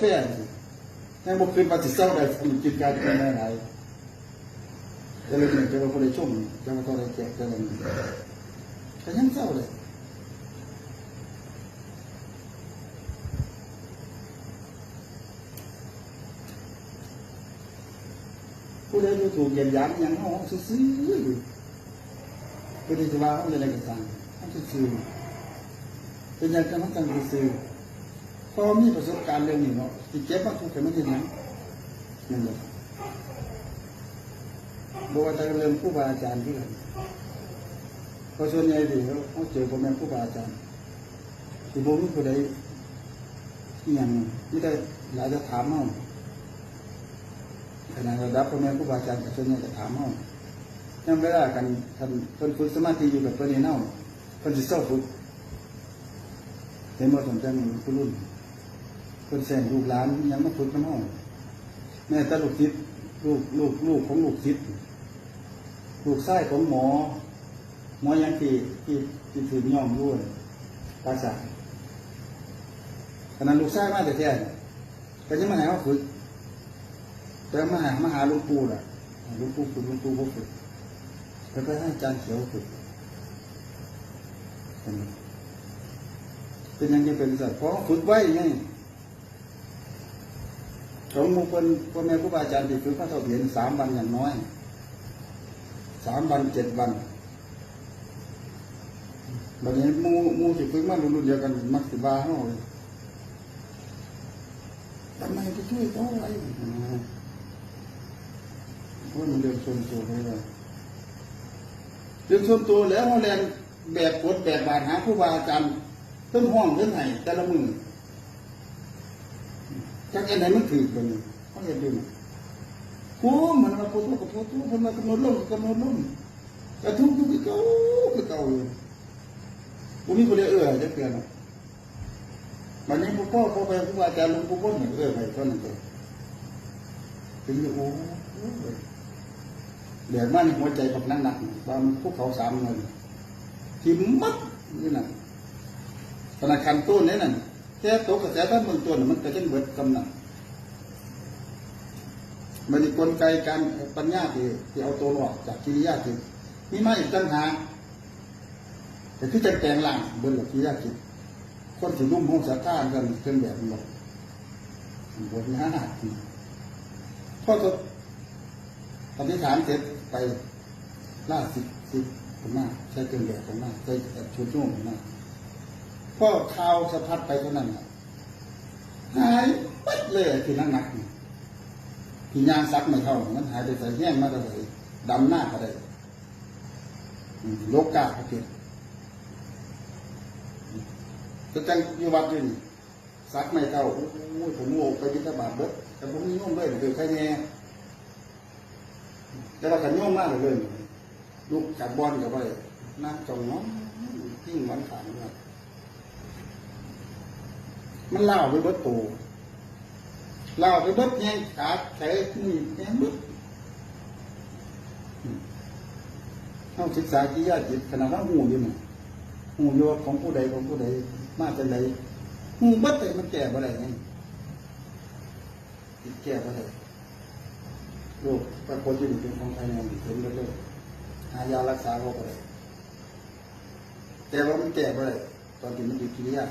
แฟยังบอกคืนปฏิเสธได้กินกินการกินได้หลายจะเลยจะมาคนได้ชุ่มจะมาคนได้แจกจะเลยแต่ยังเศร้าเลยผู้ใดดูถูกเหยียดหยามยังห้องซื้อๆอยู่ไม่ได้จะว่าเขาอะไรกันต่างเขาซื้อเป็นอย่างกันเขาตั้งซื้อ ๆพอมีประสบการณ์เรื่องนี้เนาะที่เจ็บมากทุกข์แต่ไม่ได้หยังนั่นแหละบอกว่าจะเรื่องผู้บาอาจารย์ที่ไหนเพราะส่วนใหญ่ดีเขาเขาเจอพ่อแม่ผู้บาอาจารย์ที่บ่มีผู้ใดอย่างไม่ได้หลายจะถามเขาขณะระดับพ่อแม่ผู้บาอาจารย์แต่ส่วนใหญ่จะถามเขายังเวลากันท่านเพิ่นฝึกสมาธิอยู่กับเพิ่นนี่เน่าเพิ่นสิเศร้าฝึกเห็นบ่สนใจมันผู้รุ่น เพิ่นแสงลูกหลานยังมาฝึกน้ำห้องแม่ต่ลูกศิษย์ลูกลูกลูกของลูกศิษย์ลูกไส้ของหมอ หมอยังที่ที่ที่ถือย่อมด้วยภาษาขณะลูกไส้มาแต่แท้ก็ยังมาหาว่าฝึกแต่มาหามาหาลูกปูล่ะลูกปูฝึกลูกปู่บ่ฝึกแล้วก็ให้จารย์เขียวฝึกเป็นยังจะเป็นสัตว์เพราะฝึกไว้ไง งหมุคนพ่อแม่ครูบาอาจารย์ที่ฝึกพระเท่าเห็นสามวันอย่างน้อยสามวันเจ็ดวันบัดนี้มูมูที่ฝึกมารุ่นเดียวกันมักสิบาเฮาเลยทำไมไปช่วยเขาไว้เพราะมันเรื่องส่วนตัวเลยว่าเรื่องส่วนตัวแล้วเขาเรียนแบบกฎแบบบาดหาครูบาอาจารย์ต้นห้องเรื่องไหนแต่ละมือ จักอันไหนมันถือกันนี่เขาเห็นดูกูมันมาพูดกับพูดมันมากำหนดลงกำหนดลงกระทุกทุกข์เก่าคือเก่าอยู่กูมีคนเดียวเออจะเปลี่ยนหรอกวันนี้พ่อพ่อพ่อไปครูบาอาจารย์หลวงปู่พ้นเออไปเท่านั้นเองถึงจะโอ้เดือดมากในหัวใจแบบนั้นหนักบางพวกเขาสามเงินทิมมัดนี่น่ะธนาคารตู้นี่นั่น แค่ตัวกระแสท่านบนตัวมันก็จะเบิดกำนันมันมีกลไกการปัญญาที่ที่เอาตัวรอดจากกิริยาจิตมีมาอีกตั้งหากแต่ที่จะแปลงหล่างบนหลักกิริยาจิตคนที่รุ่มห้องสาขากันเครื่องแบบหมดบนหน้าพ่อจะปฏิฐานเสร็จไปล่าสิบสิบผมมาใช้เครื่องแบบผมมาใช้ชุดโยงผมมา อข่าวสะพัดไปเท่านั้นหายปัดเลยที่นั่งหนักนี่ที่ยางซักไม่เข้ามันหายไปใส่แห้งมาเลยดำหน้าก็ได้โลกกาเขาเก็บจะจังอยู่วัดอยู่นี่ซักไม่เข้าโอ้ยผมโง่ไปบิณฑบาตเบิดแต่ผมนี่โง่เลยคือดใครแน่แต่ว่าขันโง่มากเลยลูกจับบอลกับไปนั่งจงน้องทิ้งหวันขานเลย มันเล่าไปเบิดตูเล่าไปเบิดแยงขาแขนนี่แยงเบิดเข้าศึกษากิยาจิตขนาดนั้นหูอยู่นี่หูโยของผู้ใดของผู้ใดมาจากไหนหูเบิดแต่มันแก่บ่ได้ไงติดแก่บ่ได้โรคปรากฏอยู่เป็นของภายในเห็นเลยเลยหายารักษาก็บ่ได้แต่ว่ามันแก่บ่ได้ตอนที่มันอยู่กิริยา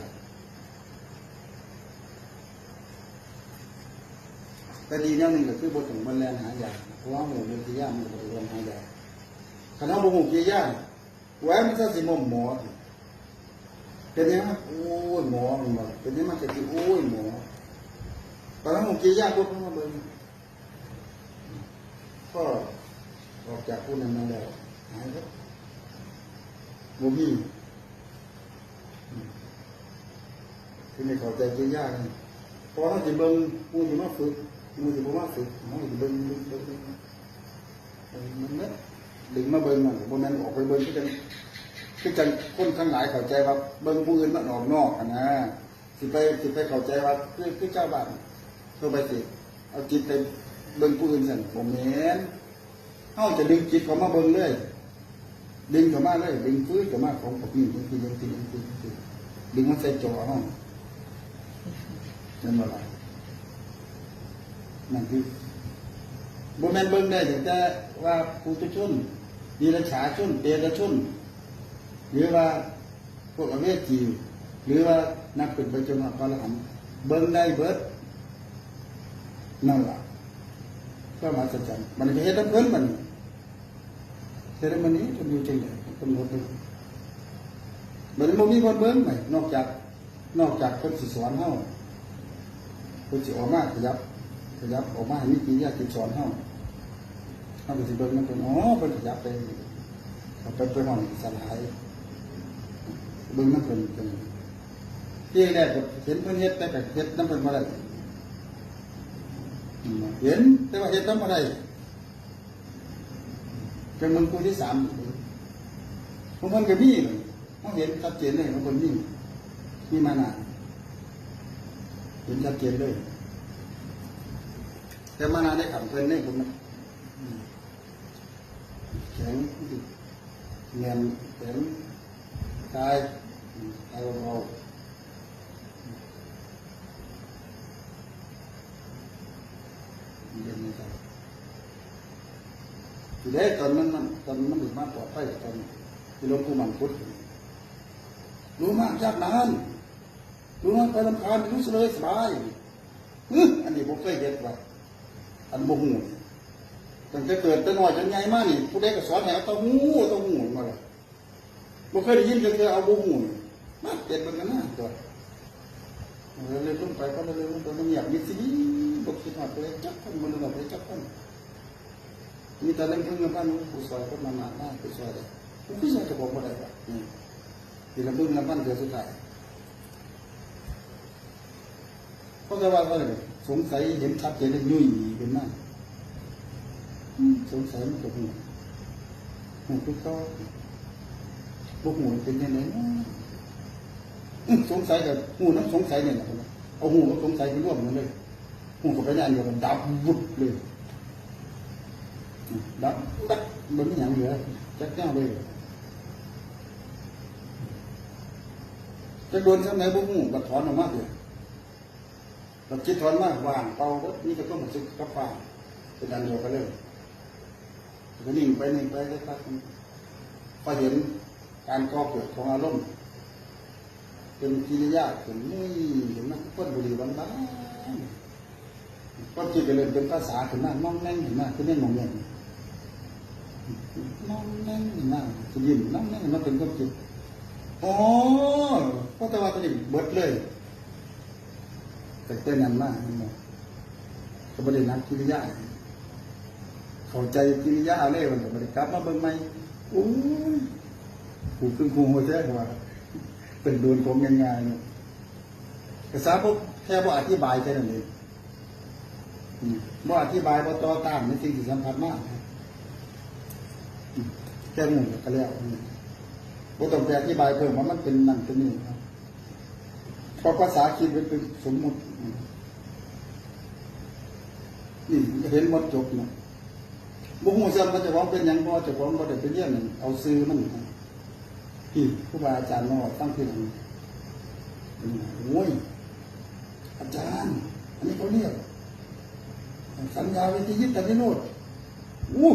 แต่ดีแนวหนึ่งก็คือบทของมันแลนหายาเพราะว่าหมูเรื่องที่ย่ามันก็เป็นหายาคณะบุหมูกี่ย่าแหวนมันจะสิมอมหมอเป็นยังไงโอ้ยหมอมันบอกเป็นยังไงมันจะสิโอ้ยหมอตอนนั้นหมูกี่ย่าปุ๊บมันมาเบิ่งก็ออกจากผู้นั้นมาแล้วหายแล้วบ่มีคือในเขาใจกี่ย่าเลยพอเขาจะเบิ่งมูจะมาฝึก มือถือว่าฝึกมันจะเบิ้งเบิ้งเบิ้งเบิ้งมันเนี้ยดึงมาเบิ้งมันบนนั้นออกไปเบิ้งก็จะก็จะคนข้งหลายเข้าใจว่าเบิ้งผู้อื่นมันออกนอกนะสิไปสิไปเข้าใจว่าคือคือเจ้าบ้านเข้าไปสิเอาจิตไปเบิ้งผู้อื่นสั่นผมเห็นเขาจะดึงจิตเขามาเบิ้งเลยดึงเขามาเลยดึงฟื้นเขามาของผมนี่ดึงดึงดึงดึงดึงดึงมันใส่จอห้องนั่นว่าอะไร นั่นคือบ่แม่นเบิ่งได้แต่ว่าปุถุชนดีรฉาชนเตระชนหรือว่าพวกอเวจีหรือว่านักป็นไปจนพระอรหันเบิ่งได้เบิดนั่นแหละก็มาสัจจ์มันก็เฮ็ดน้ำเพิ่นมันเฮ็ดให้มันนี้มันอยู่จังได๋กำหนดดูมันมีคนเบิ่งไหมนอกจากนอกจากคนสิสอนเฮาคนสิออกมาขยับ ขยับออกมาให้มีกิริยาจิตสอนเฮาเฮาก็สิเบิ่งมันเป็นอ๋อเพิ่นขยับไปเอาไปไปห้องสลายเบิ่งน้ำเพิ่นเป็นที่แรกก็เห็นเพิ่นเฮ็ดแต่ก็เฮ็ดน้ำเพิ่นบ่ได้เห็นแต่ว่าเฮ็ดน้ำบ่ได้จนมึงกูที่สามของเพิ่นก็มีเลยเขาเห็นชัดเจนเลยของเพิ่นมีมีมานานเห็นชัดเจนเลย แต่มานาได้ขับเพิ่นได้ผมนะแข็งเงียนแข็งกายเอาเราเย็นใจทีแรกตอนนั้นตอนนั้นมันมาปลอดภัยตอนที่หลวงปู่มันพุทธรู้มากยากนานรู้มากไปลำคาญรู้เลยสบายอันนี้ผมเคยเห็นว่า อันบ่หูตั้งแต่เกิดแต่น้อยจนใหญ่มากนี่ผู้ใดก็สอนให้เอาเต้าหู้เต้าหู้มาเลยบ่เคยได้ยินกันเลยเอาบ่หูมาเจ็ดมันกันนะตัวเร็วๆลงไปก็เร็วๆลงไปมันเงียบมิดสิบ่คิดว่าตัวเองจักคนมันบ่ไปจักคนมีแต่เรื่องเพิ่งบ้านผู้ซอยก็มามาหน้าผู้ซอยได้ผู้ซอยจะบอกบ่ได้ว่านี่ที่ลำบึงลำบ้านเดือสุดท้ายเพราะว่าว่า สงสัยเห็นชัดเจนเลยยุ่ยเป็นมากสงสัยมันก็หูหูคือก็พวกหูเป็นยังไงเนาะอื้อสงสัยกับหูนั้นสงสัยเนี่ยนะเอาหูกับสงสัยไปร่วมกันเลยหูกับไปนั่นเดียวกันดับวุบเลยดับดับมันไม่อย่างเหลือจักแก้วเลยจะโดนสักไหนพวกหูบัดถอนออกมาเลย บัดคิดถอนมากวางเป่าก็นี่ก็ต้องมาซึกกับฟ้าเป็นอันเดียวกันเลยก็นิ่งไปนิ่งไปได้พักพอเห็นการก่อเกิดของอารมณ์เป็นกิริยาถึงนี่เห็นไหมก้นบุหรี่วันบ้านก้นจิตก็เลยเป็นภาษาถึงหน้ามองแน่งเห็นไหมคือเน่นมองเน่งมองแน่งเห็นไหมคือยิ้มน้องแน่งเห็นเป็นก้นจิตอ๋อเพราะแต่ว่าตัวนี้เบิดเลย แต่เต้นนั้นมากเห็นหมก็ไม่ได้นักกิริยาเข้าใจกิริยาเลยมันก็ไม่ได้กลับมาเบิ่งใหม่อู้ยผูกตึงคูหัวแท้กว่าเป็นโดนของง่ายๆเนี่ยภาษาพวกแค่บ่อธิบายแค่นั้นเองอืมบ่อธิบายบ่ต่อต้านในสิ่งที่สัมผัสมากแค่นั้นก็แล้วอืมบ่ต้องไปอธิบายเพิ่มว่ามันเป็นนั่นเป็นนี่ครับเพราะภาษาคิดมันเป็นสมมติ นี่เห็นหมดจบนะบ่ฮู้ซ้ำว่าเจะของเป็นยังบ่เจะของบ่ได้ไปเรียนนั่นเอาซื้อมันนี่ครูบาอาจารย์มาตั้งที่หลังโอ้ยอาจารย์ อันนี้เขาเรียกสัญญาวิธียึดแต่นิโรธอู้